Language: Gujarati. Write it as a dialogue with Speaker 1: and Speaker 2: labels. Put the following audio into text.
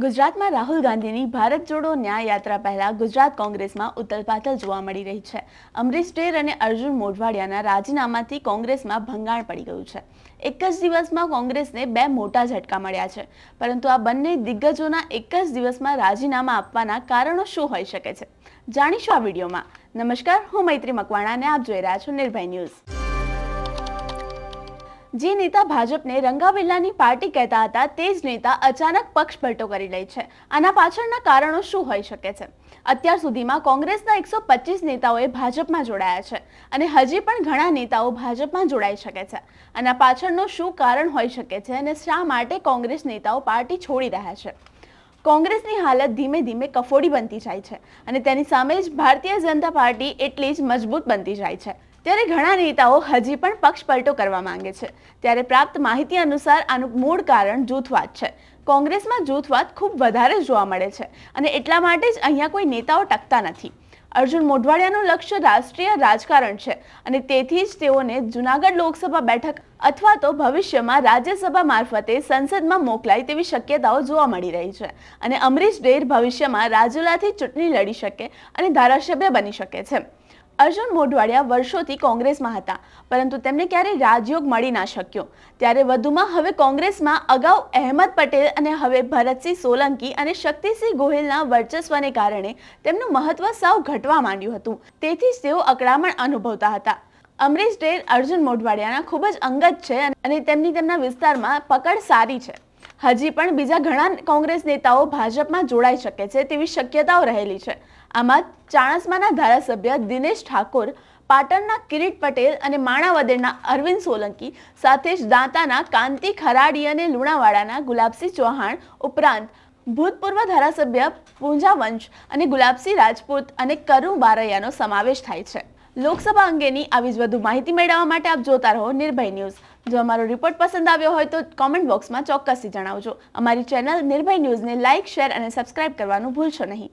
Speaker 1: ગુજરાતમાં રાહુલ ગાંધીની ભારત જોડો ન્યાય યાત્રા પહેલા ગુજરાત કોંગ્રેસમાં ઉથલપાથલ જોવા મળી રહી છે. અમરીશ ડેર અને અર્જુન મોઢવાડિયાના રાજીનામાથી કોંગ્રેસમાં ભંગાણ પડી ગયું છે. એક જ દિવસમાં કોંગ્રેસને બે મોટા ઝટકા મળ્યા છે. પરંતુ આ બંને દિગ્ગજોના એક જ દિવસમાં રાજીનામા આપવાના કારણો શું હોઈ શકે છે? જાણીશું આ વિડીયોમાં. નમસ્કાર, હું મૈત્રી મકવાણા અને આપ જોઈ રહ્યા છો નિર્ભય ન્યૂઝ. જે નેતા ભાજપને રંગાબિલ્લાની પાર્ટી કહેતા હતા, તે જ નેતા અચાનક પક્ષ પલટો કરી લે છે. આના પાછળના કારણો શું હોઈ શકે છે? અત્યાર સુધીમાં કોંગ્રેસના એકસો પચીસ નેતાઓએ ભાજપમાં જોડાયા છે અને હજી પણ ઘણા નેતાઓ ભાજપમાં જોડાઈ શકે છે. આના પાછળનું શું કારણ હોઈ શકે છે અને શા માટે કોંગ્રેસ નેતાઓ પાર્ટી છોડી રહ્યા છે? કોંગ્રેસની હાલત ધીમે ધીમે કફોડી બનતી જાય છે અને તેની સામે જ ભારતીય જનતા પાર્ટી એટલી જ મજબૂત બનતી જાય છે. ત્યારે ઘણા નેતાઓ હજી પણ પક્ષપલટો કરવા માંગે છે. ત્યારે પ્રાપ્ત માહિતી અનુસાર આનું મૂળ કારણ જૂથવાદ છે. કોંગ્રેસમાં જૂથવાદ ખૂબ વધારે જોવા મળે છે અને એટલા માટે જ અહીંયા કોઈ નેતાઓ ટકતા નથી. અર્જુન મોઢવાડિયાનું લક્ષ્ય રાષ્ટ્રીય રાજકારણ છે અને તેથી જ તેઓને જુનાગઢ લોકસભા બેઠક અથવા તો ભવિષ્યમાં રાજ્યસભા મારફતે સંસદમાં મોકલાય તેવી શક્યતાઓ જોવા મળી રહી છે અને અમરીશ ડેર ભવિષ્યમાં રાજુલાથી ચૂંટણી લડી શકે અને ધારાસભ્ય બની શકે છે. અર્જુન મોઢવાડિયા વર્ષોથી કોંગ્રેસમાં હતા, પરંતુ તેમને ક્યારેય રાજયોગ મળી ના શક્યો. ત્યારે વધુમાં હવે કોંગ્રેસમાં અગાઉ અહેમદ પટેલ અને હવે ભરતસિંહ સોલંકી અને શક્તિસિંહ ગોહિલના વર્ચસ્વને કારણે તેમનું મહત્વ સાવ ઘટવા માંડ્યું હતું. તેથી જ તેઓ અકળામણ અનુભવતા હતા. અમરીશ ડેર અર્જુન મોઢવાડિયાના ખૂબ જ અંગત છે અને તેમની તેમના વિસ્તારમાં પકડ સારી છે. હજી પણ બીજા ઘણા કોંગ્રેસ નેતાઓ ભાજપમાં જોડાઈ શકે છે તેવી શક્યતાઓ રહેલી છે. આમાં ચાણસ્માના ધારાસભ્ય દિનેશ ઠાકોર, પાટણના કિરીટ પટેલ અને માણાવદરના અરવિંદ સોલંકી સાથે જ દાંતાના કાંતિ ખરાડી અને લુણાવાડાના ગુલાબસિંહ ચૌહાણ ઉપરાંત ભૂતપૂર્વ ધારાસભ્ય પૂંજા વંશ અને ગુલાબસિંહ રાજપૂત અને કરુ બારૈયાનો સમાવેશ થાય છે. લોકસભા અંગેની આવી જ વધુ માહિતી મેળવવા માટે આપ જોતા રહો નિર્ભય ન્યૂઝ. જો અમારો રિપોર્ટ પસંદ આવ્યો હોય તો કોમેન્ટ બોક્સમાં ચોક્કસથી જણાવજો. અમારી ચેનલ નિર્ભય ન્યૂઝને લાઇક, શેર અને સબસ્ક્રાઇબ કરવાનું ભૂલશો નહીં.